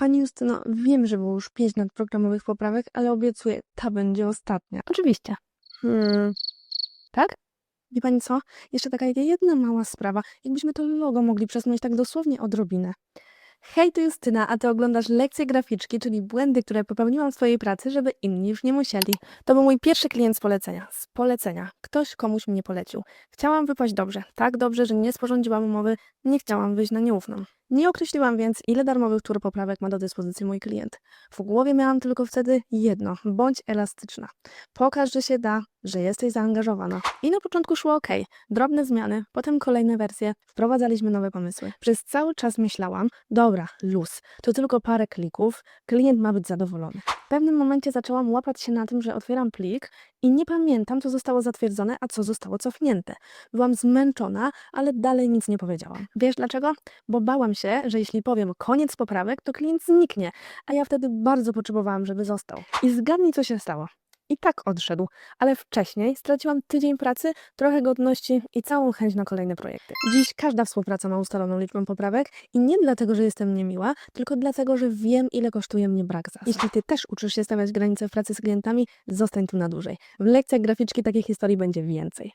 Pani Justyno, wiem, że było już pięć nadprogramowych poprawek, ale obiecuję, ta będzie ostatnia. Oczywiście. Hmm. Tak? Wie pani co? Jeszcze taka jedna mała sprawa. Jakbyśmy to logo mogli przesunąć tak dosłownie odrobinę. Hej, to Justyna, a ty oglądasz lekcje graficzki, czyli błędy, które popełniłam w swojej pracy, żeby inni już nie musieli. To był mój pierwszy klient z polecenia. Z polecenia. Ktoś komuś mnie polecił. Chciałam wypaść dobrze. Tak dobrze, że nie sporządziłam umowy, nie chciałam wyjść na nieufną. Nie określiłam więc, ile darmowych tur poprawek ma do dyspozycji mój klient. W głowie miałam tylko wtedy jedno: bądź elastyczna. Pokaż, że się da, że jesteś zaangażowana. I na początku szło ok, drobne zmiany, potem kolejne wersje, wprowadzaliśmy nowe pomysły. Przez cały czas myślałam, dobra, luz, to tylko parę klików, klient ma być zadowolony. Pewnym momencie zaczęłam łapać się na tym, że otwieram plik i nie pamiętam, co zostało zatwierdzone, a co zostało cofnięte. Byłam zmęczona, ale dalej nic nie powiedziałam. Wiesz dlaczego? Bo bałam się, że jeśli powiem koniec poprawek, to klient zniknie, a ja wtedy bardzo potrzebowałam, żeby został. I zgadnij, co się stało. I tak odszedł, ale wcześniej straciłam tydzień pracy, trochę godności i całą chęć na kolejne projekty. Dziś każda współpraca ma ustaloną liczbę poprawek i nie dlatego, że jestem niemiła, tylko dlatego, że wiem, ile kosztuje mnie brak zasad. Jeśli ty też uczysz się stawiać granice w pracy z klientami, zostań tu na dłużej. W lekcjach graficzki takich historii będzie więcej.